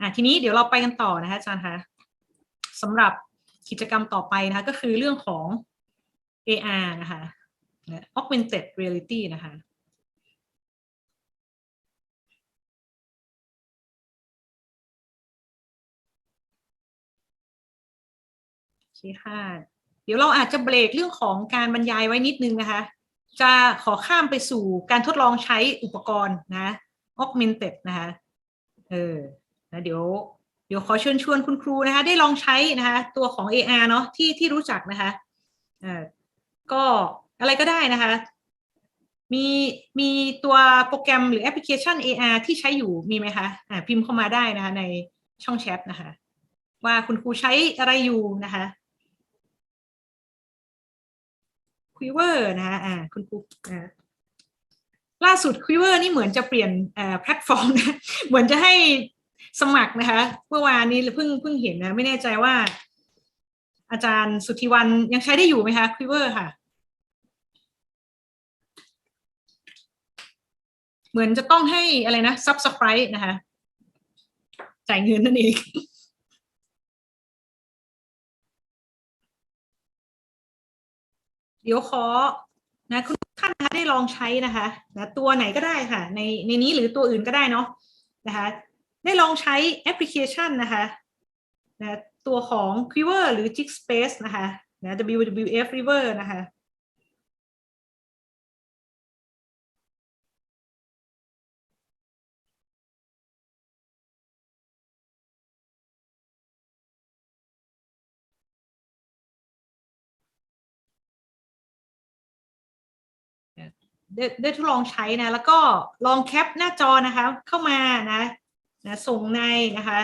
อะทีนี้เดี๋ยวเราไปกันต่อนะคะอาจารย์คะสำหรับกิจกรรมต่อไปนะคะก็คือเรื่องของ AR นะคะ augmented reality นะคะคค่ะเดี๋ยวเราอาจจะเบรกเรื่องของการบรรยายไว้นิดนึงนะคะ จะขอข้ามไปสู่การทดลองใช้อุปกรณ์นะ augmented นะคะ เออ นะเดี๋ยวเดี๋ยวขอเชิญชวนคุณครูนะคะ ได้ลองใช้นะคะ ตัวของ AR เนาะที่ที่รู้จักนะคะเอ่อก็อะไรก็ได้นะคะ มีมีตัวโปรแกรมหรือแอปพลิเคชัน AR ที่ใช้อยู่มีไหมคะอ่าพิมพ์เข้ามาได้นะคะ ในช่องแชทนะคะ ว่าคุณครูใช้อะไรอยู่นะคะ Quiver นะคะอ่าคุณครูอ่าล่าสุด Quiver นี่เหมือนจะเปลี่ยนเอ่อแพลตฟอร์มนะเหมือนจะให้ สมัครนะคะ เมื่อวานนี้เพิ่งเพิ่งเห็นนะ ไม่แน่ใจว่า อาจารย์สุทธิวันยังใช้ได้อยู่ไหมคะ Quiver ค่ะ เหมือนจะต้องให้อะไรนะ subscribe นะคะ จ่ายเงินนั่นเองเดี๋ยวขอนะคุณท่านนะคะได้ลองใช้นะคะนะตัวไหนก็ได้ค่ะ ในในนี้หรือตัวอื่นก็ได้เนาะนะคะ ได้ลองใช้แอปพลิเคชันนะคะนะตัวของ Quiver หรือ Jigspace นะคะนะ WWF River นะคะได้ได้ทดลองใช้นะ แล้วก็ลองแคปหน้าจอนะคะ เข้ามานะ นะส่งในนะคะ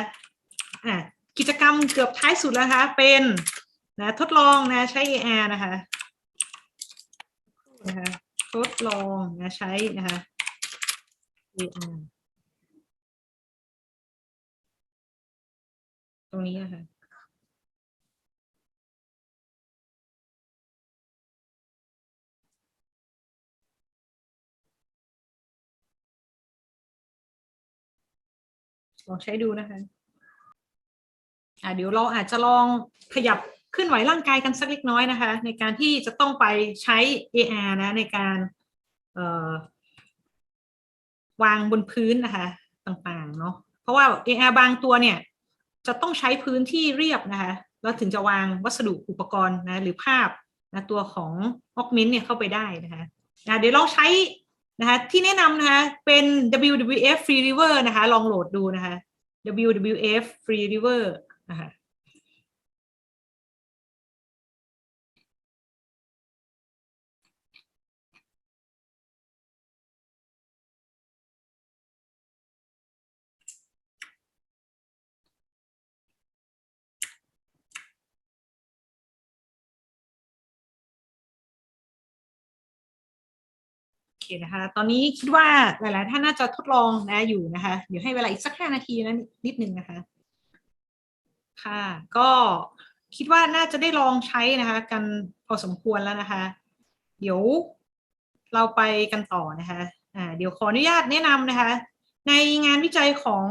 อะกิจกรรมเกือบท้ายสุดแล้วคะเป็นนะทดลองนะใช้ AR นะคะนะคะทดลองนะใช้นะคะ AR ตรงนี้นะคะ ลองใช้ดูนะคะอ่าเดี๋ยวเราอาจจะลองขยับเคลื่อนไหวร่างกายกันสักเล็กน้อยนะคะ ในการที่จะต้องไปใช้ AR นะในการเอ่อวางบนพื้นนะคะต่างๆเนาะเพราะว่า AR บางตัวเนี่ยจะต้องใช้พื้นที่เรียบนะคะแล้วถึงจะวางวัสดุอุปกรณ์นะหรือภาพนะตัวของ Augment เนี่ยเข้าไปได้นะคะอะเดี๋ยวลองใช้ นะคะที่แนะนำนะคะเป็น WWF Free River นะคะ ลองโหลดดูนะคะ WWF Free River นะคะ เคนะคะตอนนี้คิดว่าหลาย ๆ ท่านน่าจะทดลองนะอยู่นะคะเดี๋ยวให้เวลาอีกสักห้านาทีนะนิดนึงนะคะ ค่ะ ก็คิดว่าน่าจะได้ลองใช้นะคะ กันพอสมควรแล้วนะคะ เดี๋ยวเราไปกันต่อนะคะอ่าเดี๋ยวขออนุญาตแนะนำนะคะ ในงานวิจัยของ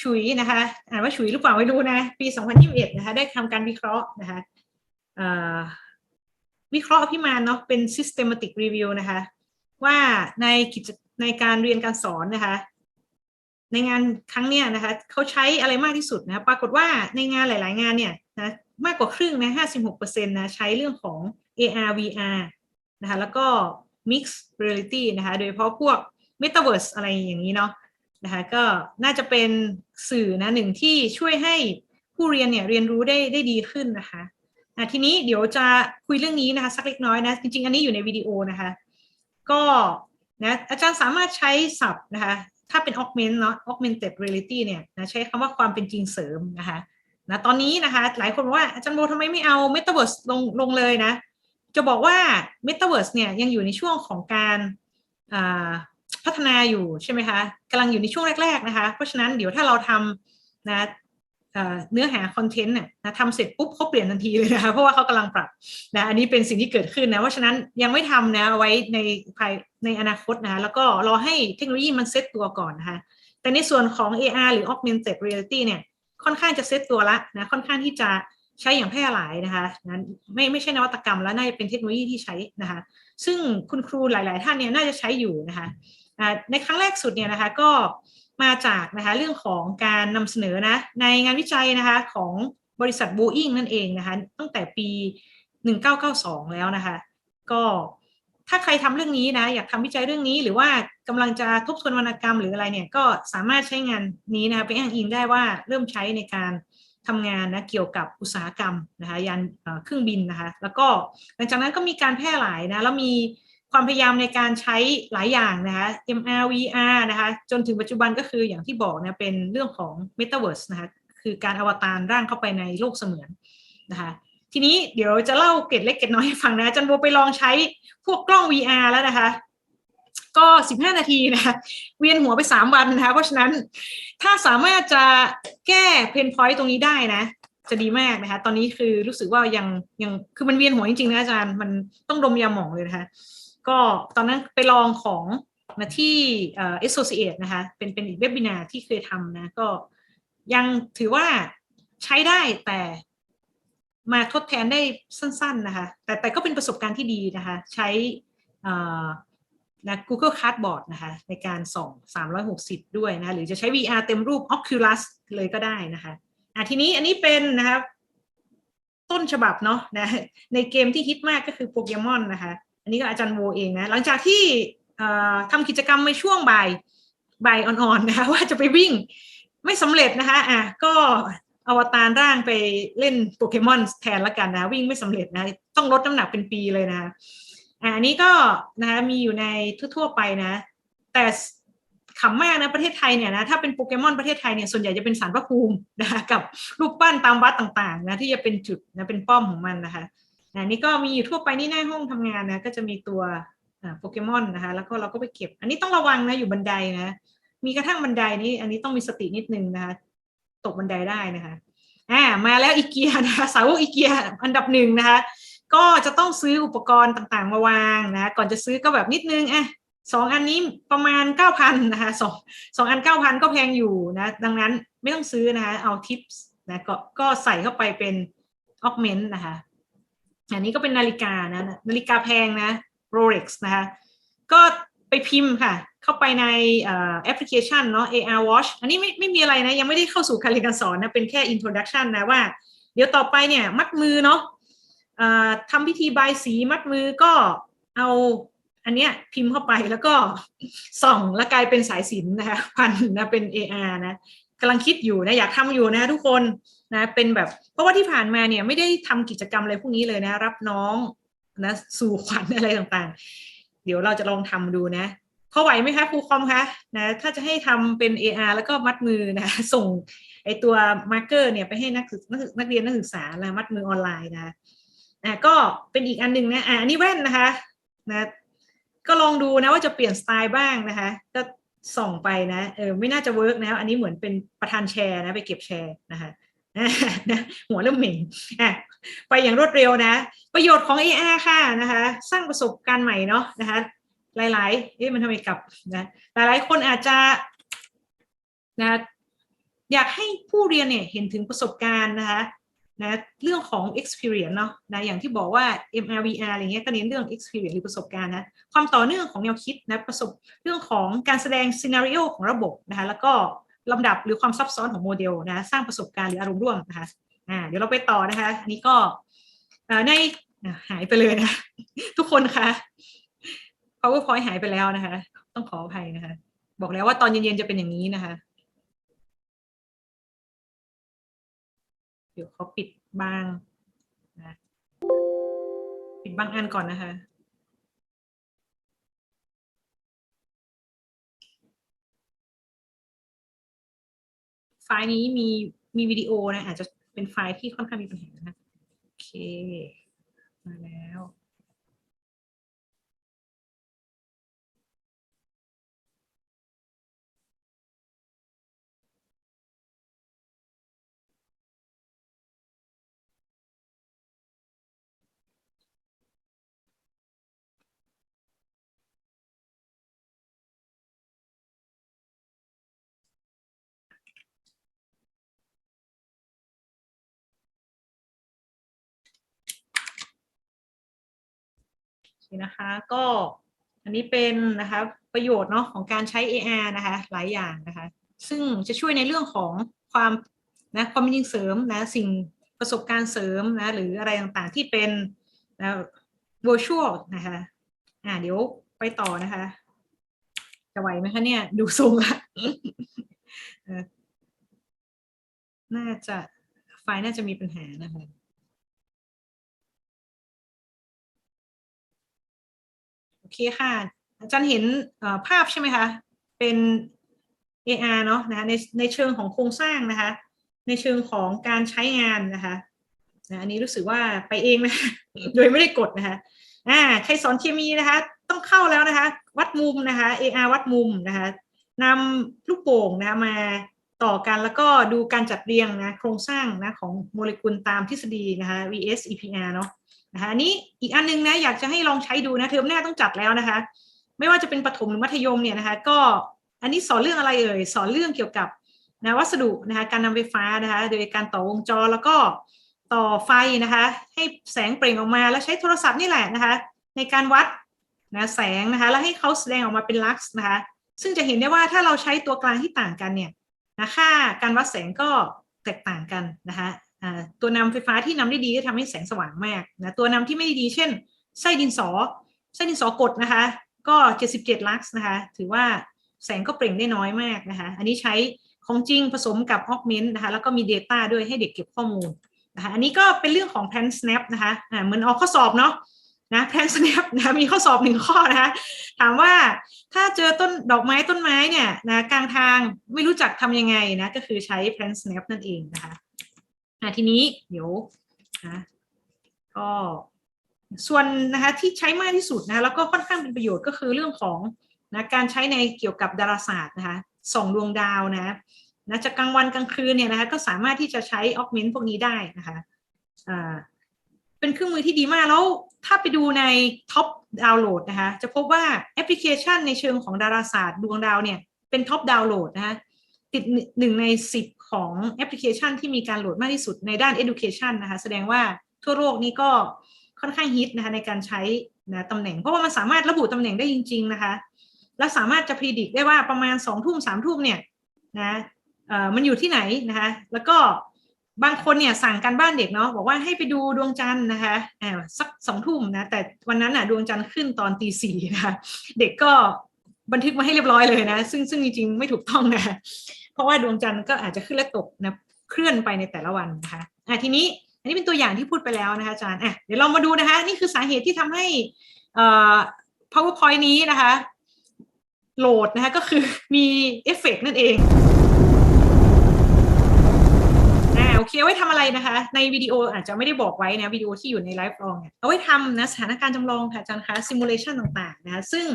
ฉุยนะคะอ่านว่าฉุยหรือเปล่าไม่รู้นะ ปี 2021 นะคะ ได้ทำการวิเคราะห์นะคะวิเคราะห์อภิมานเนาะเป็น systematic review นะคะ ว่าในกิจในการเรียนการสอนนะคะ ในงานครั้งเนี้ยนะคะเขาใช้อะไรมากที่สุดนะปรากฏว่าในงานหลาย ๆ งานเนี่ยนะมากกว่าครึ่งนะ56%นะใช้เรื่องของ AR VR นะคะแล้วก็ Mixed Reality นะคะโดยเฉพาะพวก Metaverse อะไรอย่างนี้เนาะนะคะก็น่าจะเป็นสื่อนะหนึ่งที่ช่วยให้ผู้เรียนเนี่ยเรียนรู้ได้ได้ดีขึ้นนะคะะทีนี้เดี๋ยวจะคุยเรื่องนี้นะคะสักเล็กน้อยนะจริง ๆ อันนี้อยู่ในวิดีโอนะคะ ก็นะอาจารย์สามารถใช้ศัพท์นะคะถ้าเป็น augment เนาะ augmented reality เนี่ยนะใช้คำว่าความเป็นจริงเสริมนะคะนะตอนนี้นะคะหลายคนว่าอาจารย์โบทำไมไม่เอา metaverse ลงลงเลยนะ จะบอกว่า metaverse เนี่ยยังอยู่ในช่วงของการพัฒนาอยู่ใช่ไหมคะกำลังอยู่ในช่วงแรก ๆนะคะ เพราะฉะนั้นเดี๋ยวถ้าเราทำนะ เนื้อหาคอนเทนต์เนี่ยนะทำเสร็จปุ๊บเขาเปลี่ยนทันทีเลยนะคะเพราะว่าเขากำลังปรับนะอันนี้เป็นสิ่งที่เกิดขึ้นนะเพราะฉะนั้นยังไม่ทำนะเอาไว้ในภายในอนาคตนะแล้วก็รอให้เทคโนโลยีมันเซ็ตตัวก่อนนะคะแต่ในส่วนของ AR หรือ Augmented Reality เนี่ยค่อนข้างจะเซตตัวละนะค่อนข้างที่จะใช้อย่างแพร่หลายนะคะนั้นไม่ไม่ใช่นวัตกรรมแล้วน่าจะเป็นเทคโนโลยีที่ใช้นะคะ ซึ่งคุณครูหลาย ๆ ท่านเนี่ยน่าจะใช้อยู่นะคะในครั้งแรกสุดเนี่ยนะคะก็ มาจากนะคะเรื่องของการนำเสนอนะในงานวิจัยนะคะของบริษัท Boeing นั่นเองนะคะตั้งแต่ปี 1992 แล้วนะคะ ก็ถ้าใครทำเรื่องนี้นะอยากทำวิจัยเรื่องนี้ หรือว่ากำลังจะทบทวนวรรณกรรมหรืออะไรเนี่ยก็สามารถใช้งานนี้นะคะไปอ้างอิงได้ว่าเริ่มใช้ในการทำงานนะเกี่ยวกับอุตสาหกรรมนะคะยานเครื่องบินนะคะแล้วก็หลังจากนั้นก็มีการแพร่หลายนะแล้วมี ความพยายามในการใช้หลายอย่างนะคะ MR VR นะคะ จนถึงปัจจุบันก็คืออย่างที่บอกนะเป็นเรื่องของ Metaverse นะคะ คือการอวตารร่างเข้าไปในโลกเสมือนนะคะทีนี้เดี๋ยวจะเล่าเกร็ดเล็กเกร็ดน้อยให้ฟังนะจันโบไปลองใช้พวกกล้อง VR แล้วนะคะ ก็ 15 นาทีนะคะเวียนหัวไป 3 วันนะคะ เพราะฉะนั้นถ้าสามารถจะแก้เพนพอยต์ตรงนี้ได้นะ จะดีมากนะคะ ตอนนี้คือรู้สึกว่ายังยังคือมันเวียนหัวจริงๆนะอาจารย์ มันต้องดมยาหมองเลยนะคะ ก็ตอนนั้นไปลองของมาที่เอ่อ Associate นะคะ เป็นเป็นอีกเว็บบินาที่เคยทำนะ ก็ยังถือว่าใช้ได้แต่มาทดแทนได้สั้น ๆ นะคะ แต่แต่ก็เป็นประสบการณ์ที่ดีนะคะ ใช้นะ Google Cardboard นะคะ ในการส่อง 360 ด้วยนะหรือจะใช้ VR เต็มรูป Oculus เลยก็ได้นะคะอะทีนี้อันนี้เป็นนะคะต้นฉบับเนาะนะในเกมที่ฮิตมากก็คือโปเกมอนนะคะ อันนี้ก็อาจารย์โวเองนะ หลังจากที่ทำกิจกรรมในช่วงบ่ายบ่ายอ่อนๆนะคะว่าจะไปวิ่งไม่สำเร็จนะคะอะก็อวตารร่างไปเล่นโปเกมอนแทนละกันนะ วิ่งไม่สำเร็จนะ ต้องลดน้ำหนักเป็นปีเลยนะอันนี้ก็นะคะมีอยู่ในทั่วๆไปนะ แต่ขำมากนะประเทศไทยเนี่ยนะถ้าเป็นโปเกมอนประเทศไทยเนี่ยส่วนใหญ่จะเป็นสารพระภูมินะคะกับรูปปั้นตามวัดต่างๆนะที่จะเป็นจุดนะเป็นป้อมของมันนะคะ อันนี้ก็มีอยู่ทั่วไปนี่หน้าห้องทำงานนะก็จะมีตัวโปเกมอนนะคะแล้วก็เราก็ไปเก็บ อันนี้ต้องระวังนะอยู่บันไดนะมีกระทั่งบันไดนี้อันนี้ต้องมีสตินิดนึงนะคะตกบันไดได้นะคะอ่ามาแล้วอีเกียนะคะสาวกอีเกียอันดับหนึ่งนะคะ ก็จะต้องซื้ออุปกรณ์ต่างๆ มาวางนะก่อนจะซื้อก็แบบนิดนึงอะสองอันนี้ประมาณเก้าพันนะคะสองสองอันเก้าพันก็แพงอยู่นะดังนั้นไม่ต้องซื้อนะคะเอาทิปส์นะก็ก็ใส่เข้าไปเป็นออกเมนต์นะคะ อันนี้ก็เป็นนาฬิกานะนาฬิกาแพงนะ Rolex นะคะก็ไปพิมพ์ค่ะ เข้าไปในแอปพลิเคชันเนาะ AR Watch อันนี้ไม่ไม่มีอะไรนะ ยังไม่ได้เข้าสู่การเรียนการสอนนะ เป็นแค่ introduction นะว่า เดี๋ยวต่อไปเนี่ย มัดมือเนาะทำพิธีบายสีมัดมือก็เอาอันเนี้ยพิมพ์เข้าไปแล้วก็ส่องแล้วกลายเป็นสายสินนะคะพันนะเป็น AR นะ กำลังคิดอยู่นะอยากทำอยู่นะทุกคนนะเป็นแบบเพราะว่าที่ผ่านมาเนี่ยไม่ได้ทำกิจกรรมอะไรพวกนี้เลยนะ รับน้องนะสู่ขวัญอะไรต่างๆ เดี๋ยวเราจะลองทำดูนะพอไหวไหมคะครูคอมคะนะถ้าจะให้ทำเป็น AR แล้วก็มัดมือนะส่งไอตัวมาร์กเกอร์เนี่ยไปให้นักศึกนักเรียนนักศึกษาแล้วมัดมือออนไลน์นะอะก็เป็นอีกอันหนึ่งนะอะอันนี้แว่นนะคะนะก็ลองดูนะว่าจะเปลี่ยนสไตล์บ้างนะคะก็ ส่องไปนะเออไม่น่าจะเวิร์กนะอันนี้เหมือนเป็นประธานแชร์นะไปเก็บแชร์นะคะหัวเริ่มเหม่งอะไปอย่างรวดเร็วนะ ประโยชน์ของ AR ค่ะนะคะสร้างประสบการณ์ใหม่เนาะนะคะหลายๆเอ๊ะมันทำไมกลับนะหลายๆคนอาจจะนะอยากให้ผู้เรียนเนี่ยเห็นถึงประสบการณ์นะคะ นะเรื่องของ experience เนาะนะอย่างที่บอกว่า MRVR อะไรเงี้ยก็เน้นเรื่อง experience หรือประสบการณ์นะความต่อเนื่องของแนวคิดนะประสบเรื่องของการแสดง scenario ของระบบนะคะแล้วก็ลำดับหรือความซับซ้อนของโมเดลนะสร้างประสบการณ์หรืออารมณ์ร่วมนะคะอ่าเดี๋ยวเราไปต่อนะคะอันนี้ก็ในหายไปเลยนะ ทุกคนคะ powerpoint หายไปแล้วนะคะ ต้องขออภัยนะคะ บอกแล้วว่าตอนเย็นๆจะเป็นอย่างนี้นะคะ เดี๋ยวเขาปิดบางนะปิดบางอันก่อนนะคะไฟล์นี้มีมีวิดีโอนะอาจจะเป็นไฟล์ที่ค่อนข้างมีปัญหานะโอเค มาแล้ว นี่นะคะก็อันนี้เป็นนะคะประโยชน์เนาะของการใช้ AR นะคะหลายอย่างนะคะซึ่งจะช่วยในเรื่องของความนะความเป็นจริงเสริมนะสิ่งประสบการณ์เสริมนะหรืออะไรต่างๆที่เป็นนะ virtual นะคะอ่าเดี๋ยวไปต่อนะคะ จะไหวไหมคะเนี่ยดูทรงละน่าจะไฟล์น่าจะมีปัญหานะคะ เคค่ะอาจารย์เห็นภาพใช่ไหมคะ เป็น AR เนาะนะคะในในเชิงของโครงสร้างนะคะ ในเชิงของการใช้งานนะคะนะอันนี้รู้สึกว่าไปเองนะโดยไม่ได้กดนะคะอ่าใครสอนเคมีนะคะ ต้องเข้าแล้วนะคะ วัดมุมนะคะ AR วัดมุมนะคะนำลูกโป่งนะคะมาต่อกันแล้วก็ดูการจัดเรียงนะโครงสร้างนะของโมเลกุลตามทฤษฎีนะคะ VS EPR เนาะ นะคะอันนี้อีกอันนึงนะอยากจะให้ลองใช้ดูนะเทอมหน้าต้องจัดแล้วนะคะ ไม่ว่าจะเป็นประถมหรือมัธยมเนี่ยนะคะก็อันนี้สอนเรื่องอะไรเอ่ยสอนเรื่องเกี่ยวกับนะวัสดุนะคะการนำไฟฟ้านะคะโดยการต่อวงจรแล้วก็ต่อไฟนะคะให้แสงเปล่งออกมาแล้วใช้โทรศัพท์นี่แหละนะคะในการวัดนะแสงนะคะแล้วให้เขาแสดงออกมาเป็นลักซ์นะคะซึ่งจะเห็นได้ว่าถ้าเราใช้ตัวกลางที่ต่างกันเนี่ยนะค่าการวัดแสงก็แตกต่างกันนะคะ ตัวนำไฟฟ้าที่นำได้ดีก็ทำให้แสงสว่างมากนะตัวนำที่ไม่ดีเช่น ไส้ดินสอ ไส้ดินสอกดนะคะ ก็ 77 ลักซ์นะคะ ถือว่าแสงก็เปล่งได้น้อยมากนะคะ อันนี้ใช้ของจริงผสมกับออกเมนต์นะคะแล้วก็มี Data ด้วยให้เด็กเก็บข้อมูลนะคะอันนี้ก็เป็นเรื่องของ Plan Snap นะคะอ่าเหมือนเอาข้อสอบเนาะนะ Plan Snap นะคะมีข้อสอบหนึ่งข้อนะคะถามว่าถ้าเจอต้นดอกไม้ต้นไม้เนี่ยนะกลางทางไม่รู้จักทำยังไงนะก็คือใช้ Plan Snap นั่นเองนะคะ อะทีนี้เดี๋ยวนะก็ส่วนนะคะที่ใช้มากที่สุดนะแล้วก็ค่อนข้างเป็นประโยชน์ก็คือเรื่องของนะการใช้ในเกี่ยวกับดาราศาสตร์นะคะส่องดวงดาวนะนะจะกกลางวันกลางคืนเนี่ยนะคะก็สามารถที่จะใช้ออกเมนต์พวกนี้ได้นะคะอ่าเป็นเครื่องมือที่ดีมากแล้วถ้าไปดูในท็อปดาวน์โหลดนะคะจะพบว่าแอปพลิเคชันในเชิงของดาราศาสตร์ดวงดาวเนี่ยเป็นท็อปดาวน์โหลดนะคะติดหนึ่งในสิบ ของแอปพลิเคชันที่มีการโหลดมากที่สุดในด้าน education นะคะ แสดงว่าทั่วโลกนี้ก็ค่อนข้างฮิตนะคะในการใช้นะตำแหน่ง เพราะว่ามันสามารถระบุตำแหน่งได้จริง ๆ นะคะ และสามารถจะพิจิตรได้ว่าประมาณสองทุ่มสามทุ่มเนี่ยนะเอ่อมันอยู่ที่ไหนนะคะ แล้วก็บางคนเนี่ยสั่งการบ้านเด็กเนาะบอกว่าให้ไปดูดวงจันทร์นะคะอ่าสักสองทุ่มนะแต่วันนั้นอะดวงจันทร์ขึ้นตอนตีสี่นะคะเด็กก็บันทึกมาให้เรียบร้อยเลยนะ ซึ่งซึ่งจริงๆไม่ถูกต้องนะ ราะว่าดวงจันทร์ก็อาจจะขึ้นและตกนะเคลื่อนไปในแต่ละวันนะคะอะทีนี้อันนี้เป็นตัวอย่างที่พูดไปแล้วนะคะอาจารย์อะเดี๋ยวเรามาดูนะคะ นี่คือสาเหตุที่ทำให้เอ่อ powerpoint นี้นะคะโหลดนะคะก็คือมีเอฟเฟกต์นั่นเองอ่าโอเคเอาไว้ทำอะไรนะคะ ในวิดีโออาจจะไม่ได้บอกไว้นะวิดีโอที่อยู่ในไลฟ์ลองเนี่ยเอาไว้ทำนะสถานการณ์จำลองค่ะอาจารย์คะซิมูเลชันต่างๆนะคะซึ่ง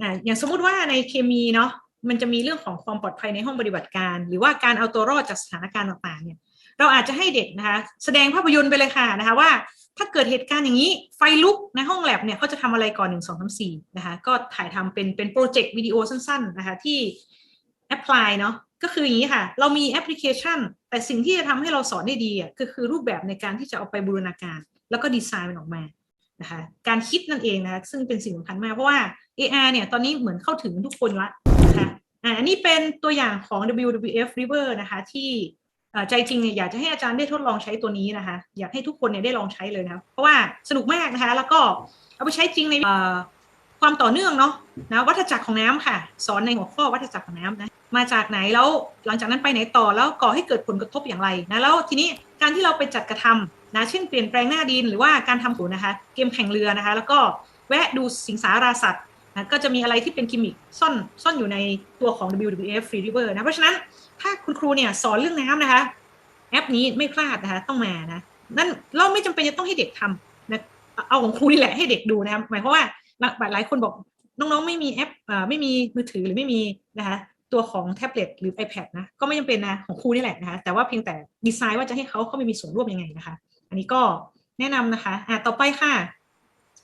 อ่าอย่างสมมุติว่าในเคมีเนาะ มันจะมีเรื่องของความปลอดภัยในห้องปฏิบัติการ หรือว่าการเอาตัวรอดจากสถานการณ์ต่างๆเนี่ยเราอาจจะให้เด็กนะคะแสดงภาพยนตร์ไปเลยค่ะนะคะว่าถ้าเกิดเหตุการณ์อย่างนี้ไฟลุกในห้องแลบเนี่ยเขาจะทำอะไรก่อนหนึ่งสองสามสี่นะคะก็ถ่ายทำเป็นเป็นโปรเจกต์วิดีโอสั้นๆนะคะที่แอพพลายเนาะก็คืออย่างนี้ค่ะ เรามีแอปพลิเคชัน แต่สิ่งที่จะทำให้เราสอนได้ดีอะก็คือรูปแบบในการที่จะเอาไปบูรณาการ แล้วก็ดีไซน์มันออกมานะคะการคิดนั่นเองนะคะซึ่งเป็นสิ่งสำคัญมากเพราะว่า AR เนี่ยตอนนี้เหมือนเข้าถึงทุกคนละ อ่าอันนี้เป็นตัวอย่างของ WWF River นะคะที่ใจจริงเนี่ยอยากจะให้อาจารย์ได้ทดลองใช้ตัวนี้นะคะ อยากให้ทุกคนเนี่ยได้ลองใช้เลยนะเพราะว่าสนุกมากนะคะ แล้วก็เอาไปใช้จริงในความต่อเนื่องเนาะนะวัฏจักรของน้ำค่ะ สอนในหัวข้อวัฏจักรของน้ำนะมาจากไหนแล้วหลังจากนั้นไปไหนต่อแล้วก่อให้เกิดผลกระทบอย่างไรนะแล้วทีนี้การที่เราไปจัดกระทำนะเช่นเปลี่ยนแปลงหน้าดินหรือว่าการทำผูนะคะ เกมแข่งเรือนะคะ แล้วก็แวะดูสิงสาราสัตว์ นะก็จะมีอะไรที่เป็นกิมมิคซ่อนซ่อนอยู่ในตัวของ WWF Free River นะ เพราะฉะนั้นถ้าคุณครูเนี่ยสอนเรื่องน้ำนะคะ แอปนี้ไม่พลาดนะคะต้องมานะนั่นเราไม่จำเป็นจะต้องให้เด็กทำนะเอาของครูนี่แหละให้เด็กดูนะครับหมายความว่าหลายคนบอกน้องๆไม่มีแอปอไม่มีมือถือหรือไม่มีนะคะตัวของแท็บเล็ตหรือ iPad นะก็ไม่จำเป็นนะของครูนี่แหละนะคะแต่ว่าเพียงแต่ดีไซน์ว่าจะให้เขาเขาไปมีส่วนร่วมยังไงนะคะ อันนี้ก็แนะนำนะคะอ่าต่อไปค่ะ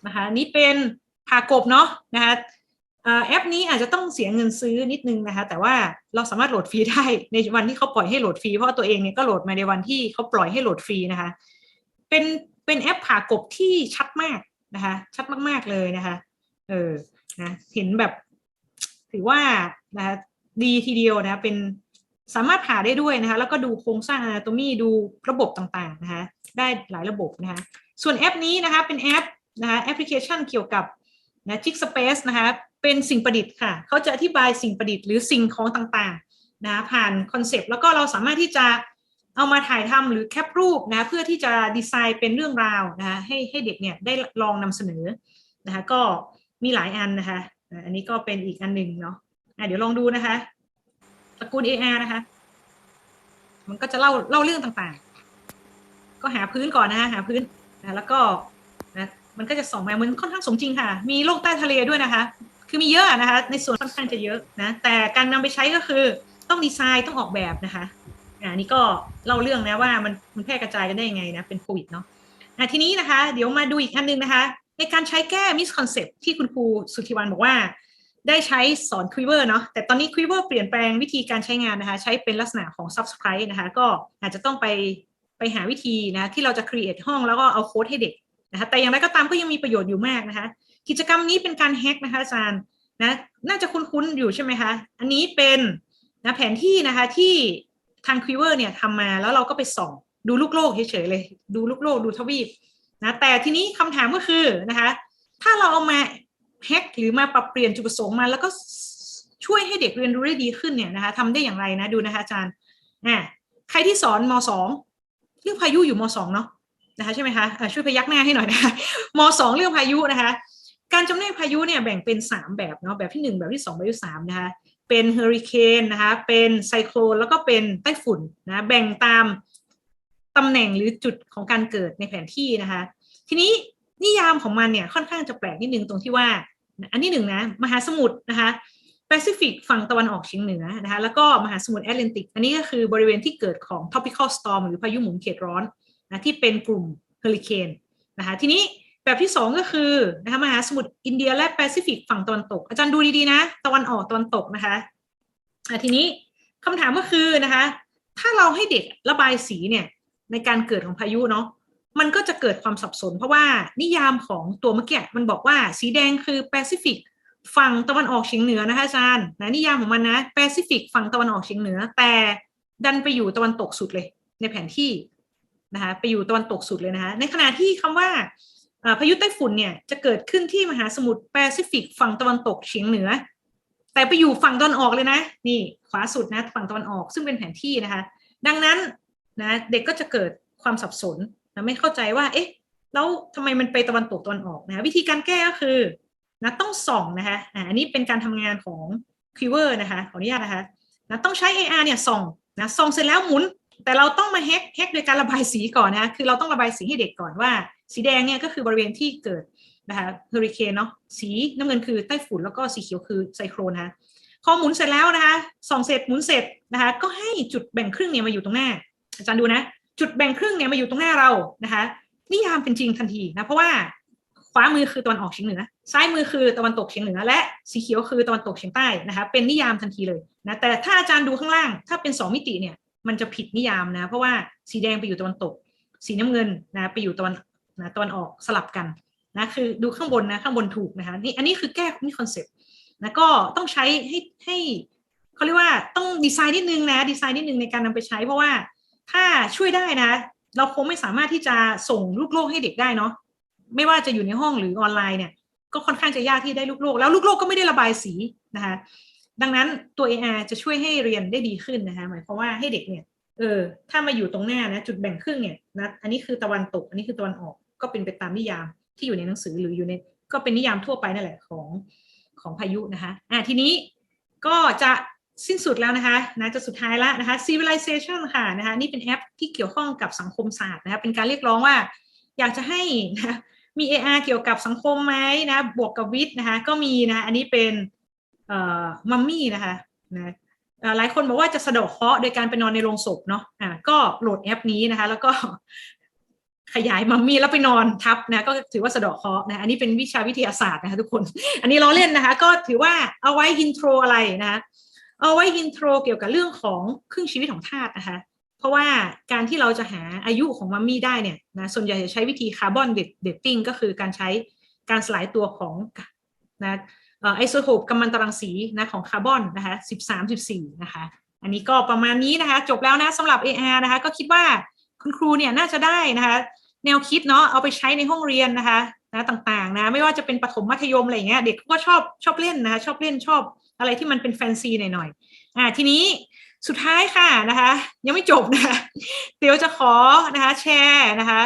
นะคะอันนี้เป็น ผ่ากบเนาะนะคะแอปนี้อาจจะต้องเสียเงินซื้อนิดนึงนะคะ แต่ว่าเราสามารถโหลดฟรีได้ในวันที่เขาปล่อยให้โหลดฟรีเพราะตัวเองเนี่ยก็โหลดมาในวันที่เขาปล่อยให้โหลดฟรีนะคะ เป็นเป็นแอปผ่ากบที่ชัดมากนะคะ ชัดมากๆเลยนะคะ เออนะเห็นแบบ ถือว่านะคะดีทีเดียวนะเป็นสามารถผ่าได้ด้วยนะคะ แล้วก็ดูโครงสร้าง anatomy ดูระบบต่างๆนะคะ ได้หลายระบบนะคะ ส่วนแอปนี้นะคะเป็นแอปนะคะแอปพลิเคชันเกี่ยวกับ นะ Jig Space นะคะเป็นสิ่งประดิษฐ์ค่ะเขาจะอธิบายสิ่งประดิษฐ์หรือสิ่งของต่างๆนะผ่านคอนเซปต์แล้วก็เราสามารถที่จะเอามาถ่ายทำหรือแคปรูปนะเพื่อที่จะดีไซน์เป็นเรื่องราวนะคะให้ให้เด็กเนี่ยได้ลองนำเสนอนะคะก็มีหลายอันนะคะอันนี้ก็เป็นอีกอันหนึ่งเนาะะเดี๋ยวลองดูนะคะตระกูล AR นะคะ มันก็จะเล่าเล่าเรื่องต่างๆ ก็หาพื้นก่อนนะคะหาพื้นนะแล้วก็ มันก็จะส่องมามันค่อนข้างสมจริงค่ะ มีโลกใต้ทะเลด้วยนะคะ คือมีเยอะนะคะ ในส่วนค่อนข้างจะเยอะนะ แต่การนำไปใช้ก็คือต้องดีไซน์ต้องออกแบบนะคะอ่านี่ก็เล่าเรื่องนะว่ามันมันแพร่กระจายกันได้ยังไงนะ เป็นโควิดเนาะอะทีนี้นะคะ เดี๋ยวมาดูอีกอันหนึงนะคะ ในการใช้แก้มิสคอนเซปที่คุณครูสุทธิวันบอกว่า ได้ใช้สอนควิเวอร์เนาะ แต่ตอนนี้ควิเวอร์เปลี่ยนแปลงวิธีการใช้งานนะคะ ใช้เป็นลักษณะของ subscribe นะคะ ก็อาจจะต้องไปไปหาวิธีนะที่เราจะ create ห้องแล้วก็เอาโค้ดให้เด็ก นะคะแต่อย่างไรก็ตามก็ยังมีประโยชน์อยู่มากนะคะ กิจกรรมนี้เป็นการแฮกนะคะอาจารย์นะน่าจะคุ้นๆอยู่ใช่ไหมคะอันนี้เป็นนะแผนที่นะคะที่ทางควิเวอร์เนี่ยทำมาแล้วเราก็ไปส่องดูลูกโลกเฉยๆเลย ดูลูกโลกดูทวีปนะแต่ทีนี้คำถามก็คือนะคะถ้าเราเอามาแฮกหรือมาปรับเปลี่ยนจุดประสงค์มาแล้วก็ช่วยให้เด็กเรียนรู้ได้ดีขึ้นเนี่ยนะคะทำได้อย่างไรนะดูนะคะอาจารย์อ่าใครที่สอนมสองเรื่องพายุอยู่มสองเนาะ นะคะใช่ไหมคะช่วยพยักหน้าให้หน่อยนะคะมสองเรื่องพายุนะคะ การจำแนกพายุเนี่ยแบ่งเป็น 3 แบบเนาะแบบที่ 1 แบบที่ 2 แบบที่3นะคะเป็นเฮอริเคนนะคะเป็นไซโคลนแล้วก็เป็นไต้ฝุ่นนะแบ่งตามตำแหน่งหรือจุดของการเกิดในแผนที่นะคะ ทีนี้นิยามของมันเนี่ยค่อนข้างจะแปลกนิดนึงตรงที่ว่า อันที่หนึ่งนะมหาสมุทรนะคะแปซิฟิกฝั่งตะวันออกเฉียงเหนือนะคะแล้วก็มหาสมุทรแอตแลนติก อันนี้ก็คือบริเวณที่เกิดของ tropical storm หรือพายุหมุนเขตร้อน นะที่เป็นกลุ่มเฮอริเคนนะคะทีนี้แบบที่สองก็คือนะคะมหาสมุทรอินเดียและแปซิฟิกฝั่งตะวันตก อาจารย์ดูดีๆนะ ตะวันออกตะวันตกนะคะอะทีนี้คำถามก็คือนะคะ ถ้าเราให้เด็กระบายสีเนี่ยในการเกิดของพายุเนาะมันก็จะเกิดความสับสน เพราะว่านิยามของตัวเมื่อกี้มันบอกว่าสีแดงคือแปซิฟิกฝั่งตะวันออกเฉียงเหนือนะคะอาจารย์นะนิยามของมันนะแปซิฟิกฝั่งตะวันออกเฉียงเหนือ แต่ดันไปอยู่ตะวันตกสุดเลยในแผนที่ นะคะไปอยู่ตะวันตกสุดเลยนะคะในขณะที่คำว่าอ่าพายุไต้ฝุ่นเนี่ยจะเกิดขึ้นที่มหาสมุทรแปซิฟิกฝั่งตะวันตกเฉียงเหนือ แต่ไปอยู่ฝั่งตะวันออกเลยนะ นี่ขวาสุดนะฝั่งตะวันออกซึ่งเป็นแผนที่นะคะ ดังนั้นนะเด็กก็จะเกิดความสับสนนะไม่เข้าใจว่า เอ๊ะแล้วทำไมมันไปตะวันตกตะวันออกนะวิธีการแก้ก็คือนะต้องส่องนะคะอันนี้เป็นการทำงานของคิวเวอร์นะคะขออนุญาตนะคะนะต้องใช้ AR เนี่ยส่องนะส่องเสร็จแล้วหมุน แต่เราต้องมาแฮกแฮกโดยการระบายสีก่อนนะคือเราต้องระบายสีให้เด็กก่อนว่า สีแดงเนี่ยก็คือบริเวณที่เกิดนะคะเฮอริเคนเนาะสีน้ำเงินคือไต้ฝุ่นแล้วก็สีเขียวคือไซโครนนะคะพอหมุนเสร็จแล้วนะคะส่องเสร็จหมุนเสร็จนะคะ ก็ให้จุดแบ่งครึ่งเนี่ยมาอยู่ตรงหน้า อาจารย์ดูนะ จุดแบ่งครึ่งเนี่ยมาอยู่ตรงหน้าเรานะคะ นิยามเป็นจริงทันทีนะเพราะว่าขวามือคือตะวันออกเฉียงเหนือ ซ้ายมือคือตะวันตกเฉียงเหนือ และสีเขียวคือตะวันตกเฉียงใต้นะคะ เป็นนิยามทันทีเลยนะแต่ถ้าอาจารย์ดูข้างล่าง ถ้าเป็นสองมิติเนี่ย มันจะผิดนิยามนะ เพราะว่าสีแดงไปอยู่ตะวันตก สีน้ำเงินนะไปอยู่ตะวันนะตะวันออกสลับกันนะคือดูข้างบนนะข้างบนถูกนะคะนี่อันนี้คือแก้นี่คอนเซปต์นะก็ต้องใช้ให้ให้เขาเรียกว่าต้องดีไซน์นิดนึงนะดีไซน์นิดนึงในการนำไปใช้ เพราะว่าถ้าช่วยได้นะ เราคงไม่สามารถที่จะส่งลูกโลกให้เด็กได้เนาะไม่ว่าจะอยู่ในห้องหรือออนไลน์เนี่ยก็ค่อนข้างจะยากที่ได้ลูกโลก แล้วลูกโลกก็ไม่ได้ระบายสีนะคะ ดังนั้นตัว AR จะช่วยให้เรียนได้ดีขึ้นนะคะหมายความว่าให้เด็กเนี่ยเออถ้ามาอยู่ตรงหน้านะจุดแบ่งครึ่งเนี่ยนะอันนี้คือตะวันตก อันนี้คือตะวันออกก็เป็นไปตามนิยามที่อยู่ในหนังสือหรืออยู่ในก็เป็นนิยามทั่วไปนั่นแหละของของพายุนะคะอ่าทีนี้ก็จะสิ้นสุดแล้วนะคะนะจะสุดท้ายละนะคะ civilization ค่ะนะคะนี่เป็นแอปที่เกี่ยวข้องกับสังคมศาสตร์นะคะเป็นการเรียกร้องว่า อยากจะให้นะมี AR เกี่ยวกับสังคมไหมนะบวกกับวิทย์นะคะก็มีนะคะอันนี้เป็น มัมมี่นะคะนะหลายคนบอกว่าจะสะเดาะเคราะห์โดยการไปนอนในโรงศพเนาะอ่าก็โหลดแอปนี้นะคะ แล้วก็ขยายมัมมี่แล้วไปนอนทับนะก็ถือว่าสะเดาะเคราะห์นะอันนี้เป็นวิชาวิทยาศาสตร์นะคะทุกคน อันนี้ล้อเล่นนะคะ ก็ถือว่าเอาไว้อินโทรอะไรนะคะเอาไว้อินโทรเกี่ยวกับเรื่องของครึ่งชีวิตของธาตุนะคะ เพราะว่าการที่เราจะหาอายุของมัมมี่ได้เนี่ยนะส่วนใหญ่จะใช้วิธีคาร์บอนเดตติ้งก็คือการใช้การสลายตัวของนะ ไอโซโทปกัมมันตรังสีนะของคาร์บอนนะคะ13 14นะคะ อันนี้ก็ประมาณนี้นะคะ จบแล้วนะสำหรับ AR นะคะ ก็คิดว่าคุณครูเนี่ยน่าจะได้นะคะ แนวคิดเนาะเอาไปใช้ในห้องเรียนนะคะนะต่างๆนะไม่ว่าจะเป็นประถมมัธยมอะไรเงี้ยเด็กก็ชอบชอบเล่นนะคะชอบเล่นชอบอะไรที่มันเป็นแฟนซีหน่อยๆอ่าทีนี้สุดท้ายค่ะนะคะ ยังไม่จบนะคะเดี๋ยวจะขอนะคะ แชร์นะคะ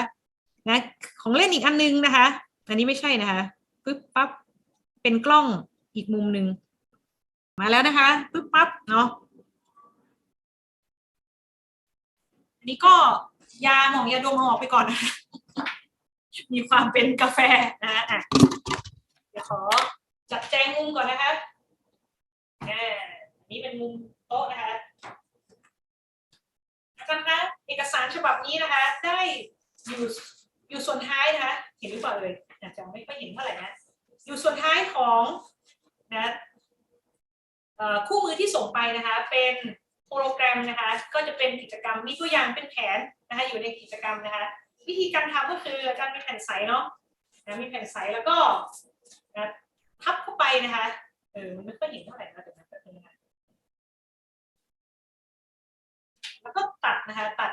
นะของเล่นอีกอันนึงนะคะ อันนี้ไม่ใช่นะคะปึ๊บปั๊บ เป็นกล้องอีกมุมหนึ่งมาแล้วนะคะปึ๊บปั๊บเนาะอันนี้ก็ยาหมองยาดมเออกไปก่อน มีความเป็นกาแฟนะอะเดี๋ยวขอจัดแจงมุมก่อนนะคะอ่านี้เป็นมุมโต๊ะนะคะอาจารย์คะเอกสารฉบับนี้นะคะ ได้อยู่อยู่ส่วนท้ายนะคะ เห็นหรือเปล่าเลยอาจจะไม่ค่อยเห็นเท่าไหร่นะ อยู่ส่วนท้ายของนะคู่มือที่ส่งไปนะคะ เป็นโปรแกรมนะคะ ก็จะเป็นกิจกรรมมีตัวอย่างเป็นแผนนะคะ อยู่ในกิจกรรมนะคะ วิธีการทำก็คืออาจารย์มีแผ่นใสเนาะนะมีแผ่นใสแล้วก็นะทับเข้าไปนะคะเออมันไม่ค่อยเห็นเท่าไหร่นะเดี๋ยวนะแป๊บนึงนะคะแล้วก็ตัดนะคะ ตัด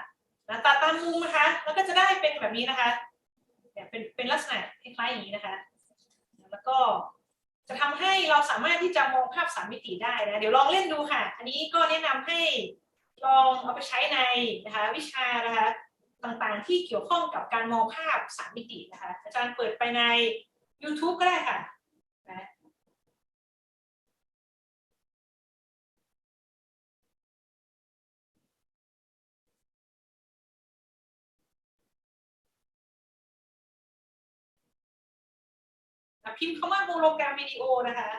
นะตัดตามมุมนะคะ แล้วก็จะได้เป็นแบบนี้นะคะเนี่ยเป็นเป็นลักษณะคล้ายๆอย่างนี้นะคะ แล้วก็จะทำให้ เราสามารถที่จะมองภาพสามมิติได้นะ เดี๋ยวลองเล่นดูค่ะ อันนี้ก็แนะนำให้ลองเอาไปใช้ในนะคะวิชานะคะต่างๆที่เกี่ยวข้องกับการมองภาพสามมิตินะคะอาจารย์เปิดไปใน YouTube ก็ได้ค่ะนะ พิมพ์คำว่าโมโลแกรมวิดีโอนะคะ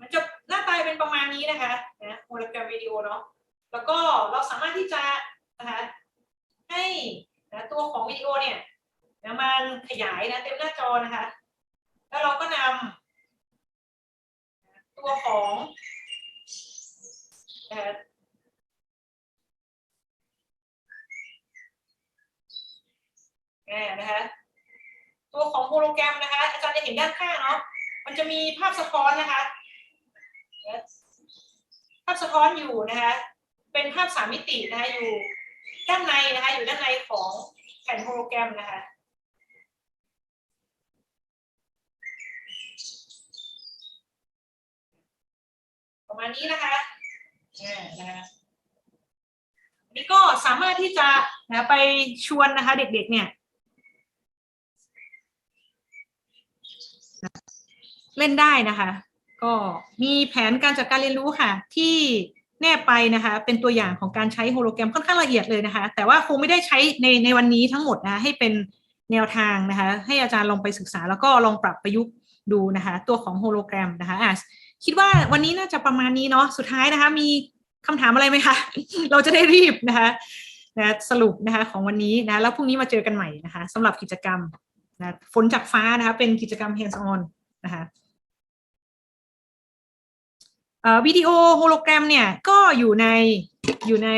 มันจะหน้าตาเป็นประมาณนี้นะคะนะโมเลกุลวิดีโอเนาะแล้วก็เราสามารถที่จะนะคะให้นะตัวของวิดีโอเนี่ยนะมันขยายนะเต็มหน้าจอนะคะ แล้วเราก็นำตัวของ นะคะอ่นะคะตัวของโฮโลแกรมนะคะ อาจารย์จะเห็นด้านข้างเนาะมันจะมีภาพสะท้อนนะคะ ภาพสะท้อนอยู่นะคะ เป็นภาพสามมิตินะคะอยู่ด้านในนะคะ อยู่ด้านในของแผ่นโฮโลแกรมนะคะประมาณนี้นะคะอ่นะคะนี่ก็สามารถที่จะนะไปชวนนะคะ เด็กๆเนี่ย เล่นได้นะคะ ก็มีแผนการจัดการเรียนรู้ค่ะ ที่แนบไปนะคะ เป็นตัวอย่างของการใช้โฮโลแกรมค่อนข้างละเอียดเลยนะคะ แต่ว่าคงไม่ได้ใช้ในในวันนี้ทั้งหมดนะให้เป็นแนวทางนะคะ ให้อาจารย์ลองไปศึกษาแล้วก็ลองปรับประยุกต์ดูนะคะ ตัวของโฮโลแกรมนะคะอะคิดว่าวันนี้น่าจะประมาณนี้เนาะสุดท้ายนะคะ มีคำถามอะไรไหมคะ เราจะได้รีบนะคะนะสรุปนะคะของวันนี้นะแล้วพรุ่งนี้มาเจอกันใหม่นะคะสำหรับกิจกรรมนะฝนจากฟ้านะคะเป็นกิจกรรม hands on นะคะ วิดีโอโฮโลแกรมเนี่ยก็อยู่ในอยู่ใน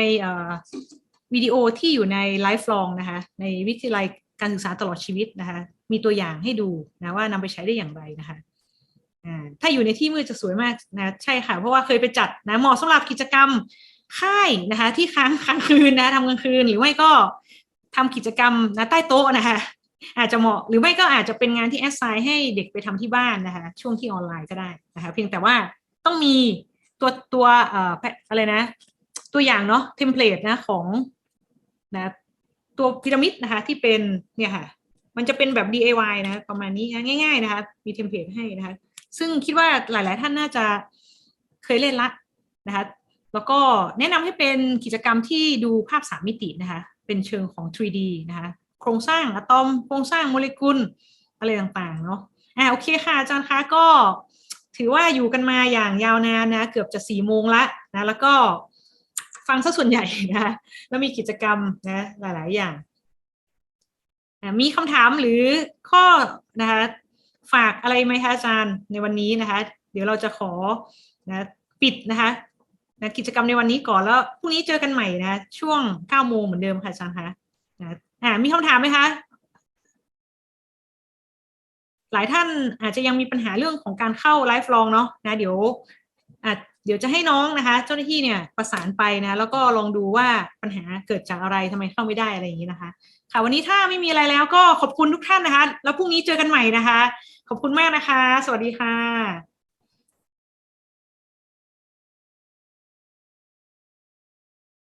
วิดีโอที่อยู่ในไลฟ์ลองนะคะในวิทยาลัยการศึกษาตลอดชีวิตนะคะมีตัวอย่างให้ดูนะว่านำไปใช้ได้อย่างไรนะคะถ้าอยู่ในที่มืดจะสวยมากนะใช่ค่ะ เพราะว่าเคยไปจัดนะเหมาะสำหรับกิจกรรมค่ายนะคะ ที่ค้างค้างคืนนะทำกลางคืนหรือไม่ก็ทำกิจกรรมนะใต้โต๊ะนะคะอาจจะเหมาะหรือไม่ก็อาจจะเป็นงานที่แอสไซน์ให้เด็กไปทำที่บ้านนะคะ ช่วงที่ออนไลน์ก็ได้นะคะ เพียงแต่ว่า ต้องมีตัวตัวเอ่ออะไรนะ ตัวอย่างเนาะเทมเพลตนะของนะตัวพีระมิดนะคะที่เป็นเนี่ยค่ะ มันจะเป็นแบบ DIY นะประมาณนี้ง่าย ๆ นะคะ มีเทมเพลตให้นะคะ ซึ่งคิดว่าหลาย ๆ ท่านน่าจะเคยเล่นละนะคะแล้วก็แนะนำให้เป็นกิจกรรมที่ดูภาพสามมิตินะคะ เป็นเชิงของ 3D นะคะ โครงสร้างอะตอม โครงสร้างโมเลกุลอะไรต่าง ๆ เนาะอ่าโอเคค่ะอาจารย์คะก็ ถือว่าอยู่กันมาอย่างยาวนานนะ เกือบจะสี่โมงละนะแล้วก็ฟังซะส่วนใหญ่นะแล้วมีกิจกรรมนะหลาย ๆ อย่างมีคำถามหรือข้อนะคะฝากอะไรไหมคะอาจารย์ในวันนี้นะคะ เดี๋ยวเราจะขอนะปิดนะคะนะกิจกรรมในวันนี้ก่อนแล้วพรุ่งนี้เจอกันใหม่นะ ช่วงเก้าโมงเหมือนเดิมค่ะอาจารย์คะนะอ่ามีคำถามไหมคะ หลายท่านอาจจะยังมีปัญหาเรื่องของการเข้าไลฟ์ลองเนาะนะเดี๋ยวอะเดี๋ยวจะให้น้องนะคะ เจ้าหน้าที่เนี่ยประสานไปนะแล้วก็ลองดูว่าปัญหาเกิดจากอะไรทำไมเข้าไม่ได้อะไรอย่างนี้นะคะ ค่ะวันนี้ถ้าไม่มีอะไรแล้วก็ขอบคุณทุกท่านนะคะ แล้วพรุ่งนี้เจอกันใหม่นะคะ ขอบคุณมากนะคะ สวัสดีค่ะ